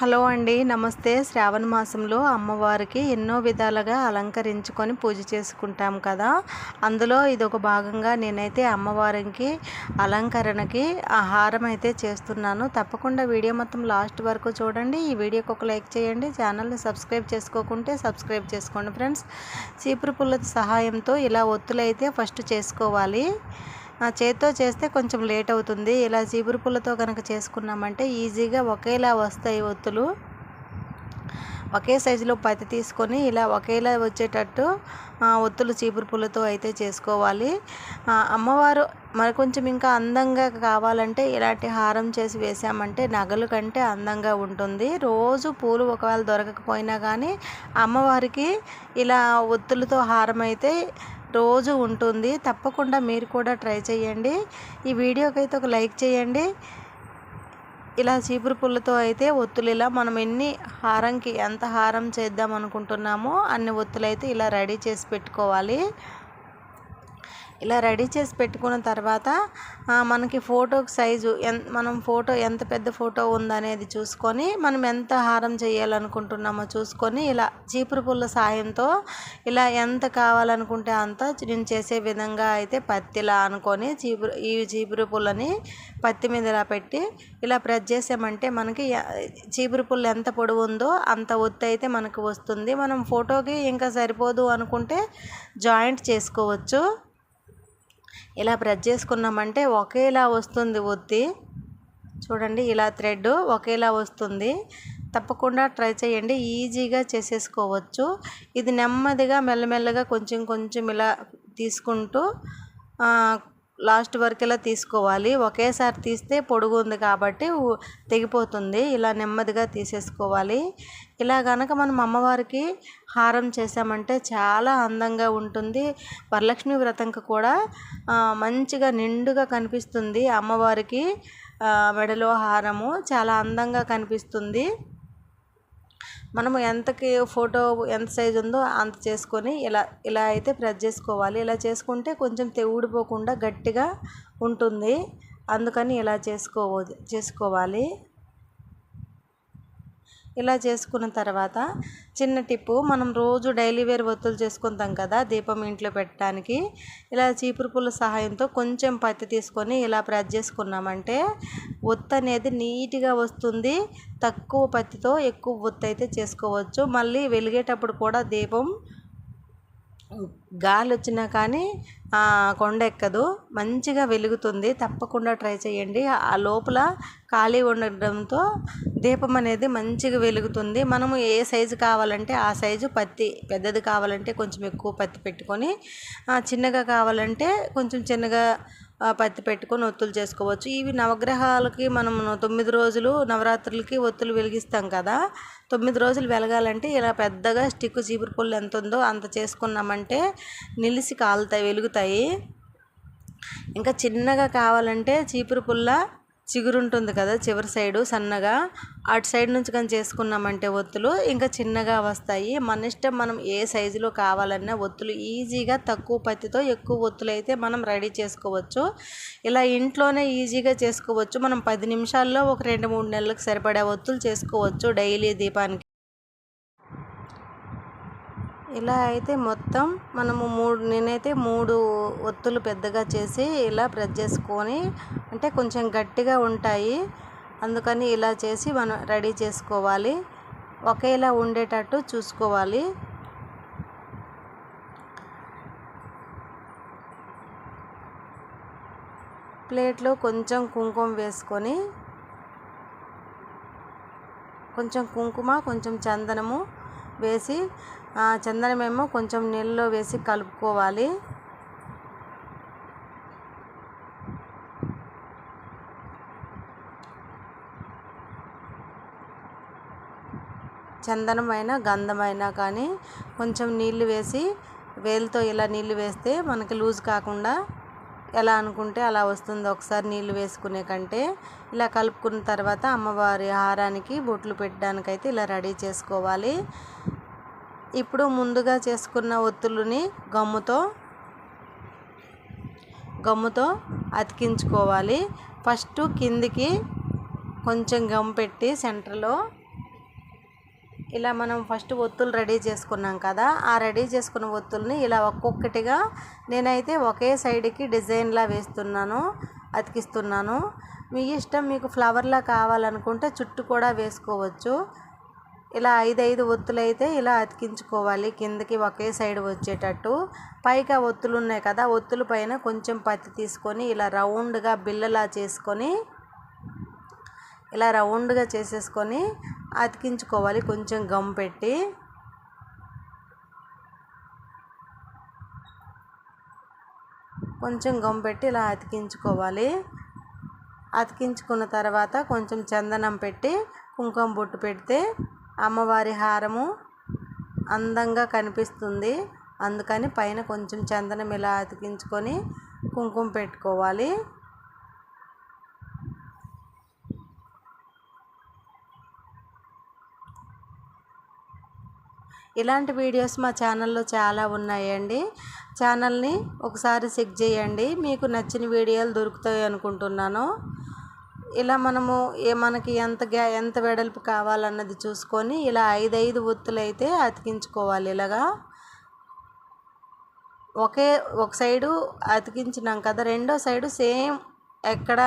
Hello అండి. నమస్తే. శ్రావణ మాసంలో అమ్మవారికి ఎన్నో విధాలుగా అలంకరించుకొని పూజ చేసుకుంటాం కదా. అందులో ఇది ఒక భాగంగా నేనైతే అమ్మవారికి అలంకరణకి ఆహారం అయితే చేస్తున్నాను. తప్పకుండా వీడియో మొత్తం లాస్ట్ వరకు చూడండి. ఈ వీడియోకి ఒక లైక్ చేయండి. ఛానల్ని సబ్స్క్రైబ్ చేసుకోకుంటే సబ్స్క్రైబ్ చేసుకోండి ఫ్రెండ్స్. చీపురు పుల్ల సహాయంతో ఇలా ఒత్తులైతే ఫస్ట్ చేసుకోవాలి. చేత్తో చేస్తే కొంచెం లేట్ అవుతుంది. ఇలా చీపురు పుల్లతో కనుక చేసుకున్నామంటే ఈజీగా ఒకేలా వస్తాయి ఒత్తులు. ఒకే సైజులో పత్తి తీసుకొని ఇలా ఒకేలా వచ్చేటట్టు ఒత్తులు చీపురు పుల్లతో అయితే చేసుకోవాలి. అమ్మవారు మరి కొంచెం ఇంకా అందంగా కావాలంటే ఇలాంటి హారం చేసి వేసామంటే నగలు కంటే అందంగా ఉంటుంది. రోజు పూలు ఒకవేళ దొరకకపోయినా కానీ అమ్మవారికి ఇలా ఒత్తులతో హారం అయితే రోజు ఉంటుంది. తప్పకుండా మీరు కూడా ట్రై చేయండి. ఈ వీడియోకి అయితే ఒక లైక్ చేయండి. ఇలా చీపురు పుల్లతో అయితే ఒత్తులు ఇలా మనం ఎన్ని హారంకి ఎంత హారం చేద్దాం అనుకుంటున్నామో అన్ని ఒత్తులు అయితే ఇలా రెడీ చేసి పెట్టుకోవాలి. ఇలా రెడీ చేసి పెట్టుకున్న తర్వాత మనకి ఫోటోకి సైజు మనం ఫోటో ఎంత పెద్ద ఫోటో ఉందనేది చూసుకొని మనం ఎంత హారం చేయాలనుకుంటున్నామో చూసుకొని ఇలా చీపురు పుల్ల సాయంతో ఇలా ఎంత కావాలనుకుంటే అంత నేను చేసే విధంగా అయితే పత్తిలా అనుకొని చీపురు ఈ చీపురు పుల్లని పత్తి మీద ఇలా పెట్టి ఇలా ప్రెస్ చేసామంటే మనకి చీపురు పుల్ల ఎంత పొడవు ఉందో అంత ఒత్తి అయితే మనకు వస్తుంది. మనం ఫోటోకి ఇంకా సరిపోదు అనుకుంటే జాయింట్ చేసుకోవచ్చు. ఇలా ప్రెస్ చేసుకున్నామంటే ఒకేలా వస్తుంది ఒత్తి చూడండి ఇలా థ్రెడ్ ఒకేలా వస్తుంది. తప్పకుండా ట్రై చేయండి. ఈజీగా చేసేసుకోవచ్చు. ఇది నెమ్మదిగా మెల్లమెల్లగా కొంచెం కొంచెం ఇలా తీసుకుంటూ లాస్ట్ వరకు ఇలా తీసుకోవాలి. ఒకేసారి తీస్తే పొడుగు ఉంది కాబట్టి తెగిపోతుంది. ఇలా నెమ్మదిగా తీసేసుకోవాలి. ఇలా కనుక మనం అమ్మవారికి హారం చేసామంటే చాలా అందంగా ఉంటుంది. వరలక్ష్మి వ్రతంకి కూడా మంచిగా నిండుగా కనిపిస్తుంది అమ్మవారికి మెడలో హారము. చాలా అందంగా కనిపిస్తుంది. మనము ఎంతకి ఫోటో ఎంత సైజు ఉందో అంత చేసుకొని ఇలా ఇలా అయితే ప్రెస్ చేసుకోవాలి. ఇలా చేసుకుంటే కొంచెం తెగుడిపోకుండా గట్టిగా ఉంటుంది. అందుకని ఇలా చేసుకో చేసుకోవాలి. ఇలా చేసుకున్న తర్వాత చిన్న టిప్పు మనం రోజు డైలీ వేర్ ఒత్తులు చేసుకుంటాం కదా దీపం ఇంట్లో పెట్టడానికి. ఇలా చీపురు పుల్ల సహాయంతో కొంచెం పత్తి తీసుకొని ఇలా ప్రెస్ చేసుకున్నామంటే ఒత్తు అనేది నీట్గా వస్తుంది. తక్కువ పత్తితో ఎక్కువ ఒత్తు అయితే చేసుకోవచ్చు. మళ్ళీ వెలిగేటప్పుడు కూడా దీపం గాలి వచ్చినా కానీ కొండ ఎక్కదు మంచిగా వెలుగుతుంది. తప్పకుండా ట్రై చేయండి. ఆ లోపల ఖాళీ ఉండడంతో దీపం అనేది మంచిగా వెలుగుతుంది. మనము ఏ సైజు కావాలంటే ఆ సైజు పత్తి పెద్దది కావాలంటే కొంచెం ఎక్కువ పత్తి పెట్టుకొని చిన్నగా కావాలంటే కొంచెం చిన్నగా పత్తి పెట్టుకొని ఒత్తులు చేసుకోవచ్చు. ఇవి నవగ్రహాలకి మనం తొమ్మిది రోజులు నవరాత్రులకి ఒత్తులు వెలిగిస్తాం కదా. తొమ్మిది రోజులు వెలగాలంటే ఇలా పెద్దగా స్టిక్ చీపురు పుల్లు ఎంత ఉందో అంత చేసుకున్నామంటే నిలిసి కాలుతాయి వెలుగుతాయి. ఇంకా చిన్నగా కావాలంటే చీపురు పుల్ల చిగురుంటుంది కదా చివరి సైడు సన్నగా. అటు సైడ్ నుంచి కానీ చేసుకున్నామంటే ఒత్తులు ఇంకా చిన్నగా వస్తాయి. మన ఇష్టం మనం ఏ సైజులో కావాలన్నా ఒత్తులు ఈజీగా తక్కువ పత్తితో ఎక్కువ ఒత్తులు అయితే మనం రెడీ చేసుకోవచ్చు. ఇలా ఇంట్లోనే ఈజీగా చేసుకోవచ్చు. మనం పది నిమిషాల్లో ఒక రెండు మూడు నెలలకు సరిపడే ఒత్తులు చేసుకోవచ్చు డైలీ దీపానికి. ఇలా అయితే మొత్తం మనము మూడు నేనైతే మూడు ఒత్తులు పెద్దగా చేసి ఇలా ప్రెస్ చేసుకొని అంటే కొంచెం గట్టిగా ఉంటాయి. అందుకని ఇలా చేసి మనం రెడీ చేసుకోవాలి. ఒకేలా ఉండేటట్టు చూసుకోవాలి. ప్లేట్లో కొంచెం కుంకుమ వేసుకొని కొంచెం కుంకుమ కొంచెం చందనము వేసి చందనమేమో కొంచెం నీళ్ళలో వేసి కలుపుకోవాలి. చందనమైన గంధమైన కానీ కొంచెం నీళ్ళు వేసి వేలుతో ఇలా నీళ్ళు వేస్తే మనకి లూజ్ కాకుండా ఎలా అనుకుంటే అలా వస్తుంది. ఒకసారి నీళ్ళు వేసుకునే కంటే ఇలా కలుపుకున్న తర్వాత అమ్మవారి హారానికి బొట్లు పెట్టడానికైతే ఇలా రెడీ చేసుకోవాలి. ఇప్పుడు ముందుగా చేసుకున్న ఒత్తులని గమ్ముతో గమ్ముతో అతికించుకోవాలి. ఫస్ట్ కిందికి కొంచెం గమ్ పెట్టి సెంటర్లో ఇలా మనం ఫస్ట్ ఒత్తులు రెడీ చేసుకున్నాం కదా ఆ రెడీ చేసుకున్న ఒత్తుల్ని ఇలా ఒక్కొక్కటిగా నేనైతే ఒకే సైడ్కి డిజైన్లా వేస్తున్నాను అతికిస్తున్నాను. మీ ఇష్టం మీకు ఫ్లవర్లా కావాలనుకుంటే చుట్టూ కూడా వేసుకోవచ్చు. ఇలా ఐదు ఐదు ఒత్తులు అయితే ఇలా అతికించుకోవాలి కిందకి ఒకే సైడ్ వచ్చేటట్టు. పైగా ఒత్తులు ఉన్నాయి కదా ఒత్తుల పైన కొంచెం పత్తి తీసుకొని ఇలా రౌండ్గా బిల్లలా చేసుకొని ఇలా రౌండ్గా చేసేసుకొని అతికించుకోవాలి. కొంచెం గమ్ పెట్టి. కొంచెం గమ్ పెట్టి ఇలా అతికించుకోవాలి. అతికించుకున్న తర్వాత కొంచెం చందనం పెట్టి కుంకుమ బొట్టు పెడితే అమ్మవారి హారము అందంగా కనిపిస్తుంది. అందుకని పైన కొంచెం చందనం ఇలా అతికించుకొని కుంకుమ పెట్టుకోవాలి. ఇలాంటి వీడియోస్ మా ఛానల్లో చాలా ఉన్నాయండి. ఛానల్ని ఒకసారి చెక్ చేయండి. మీకు నచ్చిన వీడియోలు దొరుకుతాయి అనుకుంటున్నాను. ఇలా మనము ఏ మనకి ఎంత గ్యా ఎంత వెడల్పు కావాలన్నది చూసుకొని ఇలా ఐదు ఐదు ఒత్తులు అయితే అతికించుకోవాలి ఇలాగా. ఒకే ఒక సైడు అతికించినాం కదా రెండో సైడు సేమ్ ఎక్కడ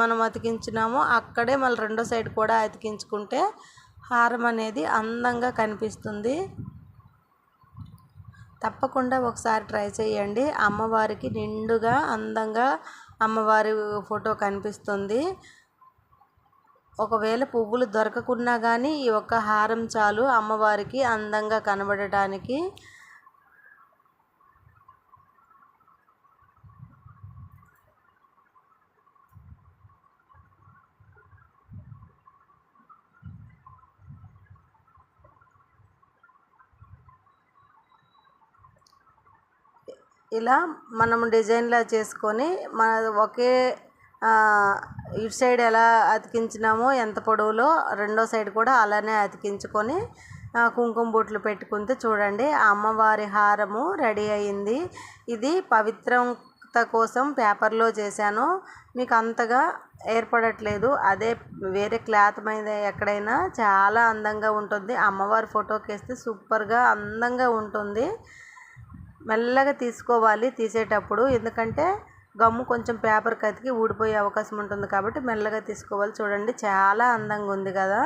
మనం అతికించినామో అక్కడే మళ్ళీ రెండో సైడ్ కూడా అతికించుకుంటే హారం అనేది అందంగా కనిపిస్తుంది. తప్పకుండా ఒకసారి ట్రై చేయండి. అమ్మవారికి నిండుగా అందంగా అమ్మవారి ఫోటో కనిపిస్తుంది. ఒకవేళ పువ్వులు దొరకకున్నా కానీ ఈ ఒక్క హారం చాలు అమ్మవారికి అందంగా కనబడటానికి ఇలా మనం డిజైన్లా చేసుకొని మన ఒకే ఇటు సైడ్ ఎలా అతికించినామో ఎంత పొడవులో రెండో సైడ్ కూడా అలానే అతికించుకొని కుంకుమ బొట్లు పెట్టుకుంటే చూడండి అమ్మవారి హారము రెడీ అయింది. ఇది పవిత్రత కోసం పేపర్లో చేశాను. మీకు అంతగా ఏర్పడట్లేదు. అదే వేరే క్లాత్ మీద ఎక్కడైనా చాలా అందంగా ఉంటుంది. అమ్మవారి ఫోటోకి వేస్తే సూపర్గా అందంగా ఉంటుంది. మెల్లగా తీసుకోవాలి తీసేటప్పుడు. ఎందుకంటే గమ్ము కొంచెం పేపర్ కతికి ఊడిపోయే అవకాశం ఉంటుంది కాబట్టి మెల్లగా తీసుకోవాలి. చూడండి చాలా అందంగా ఉంది కదా.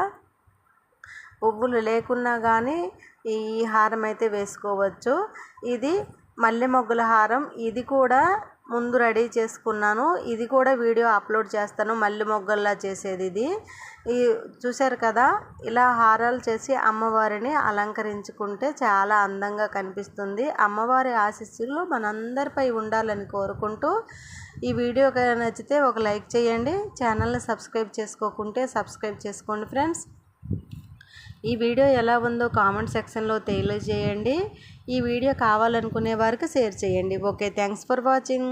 పువ్వులు లేకున్నా కానీ ఈ హారం అయితే వేసుకోవచ్చు. ఇది మల్లె మొగ్గల హారం. ఇది కూడా ముందు రెడీ చేసుకున్నాను. ఇది కూడా వీడియో అప్లోడ్ చేస్తాను. మల్లి మొగ్గల్లా చేసేది ఇది. ఈ చూశారు కదా? ఇలా హారాలు చేసి అమ్మవారిని అలంకరించుకుంటే చాలా అందంగా కనిపిస్తుంది. అమ్మవారి ఆశీస్సులు మనందరిపై ఉండాలని కోరుకుంటూ ఈ వీడియో నచ్చితే ఒక లైక్ చేయండి. ఛానల్ని సబ్స్క్రైబ్ చేసుకోకుంటే సబ్స్క్రైబ్ చేసుకోండి ఫ్రెండ్స్. ఈ వీడియో ఎలా ఉందో కామెంట్ సెక్షన్లో తెలియజేయండి. ఈ వీడియో కావాలనుకునే వారికి షేర్ చేయండి. Okay thanks for watching.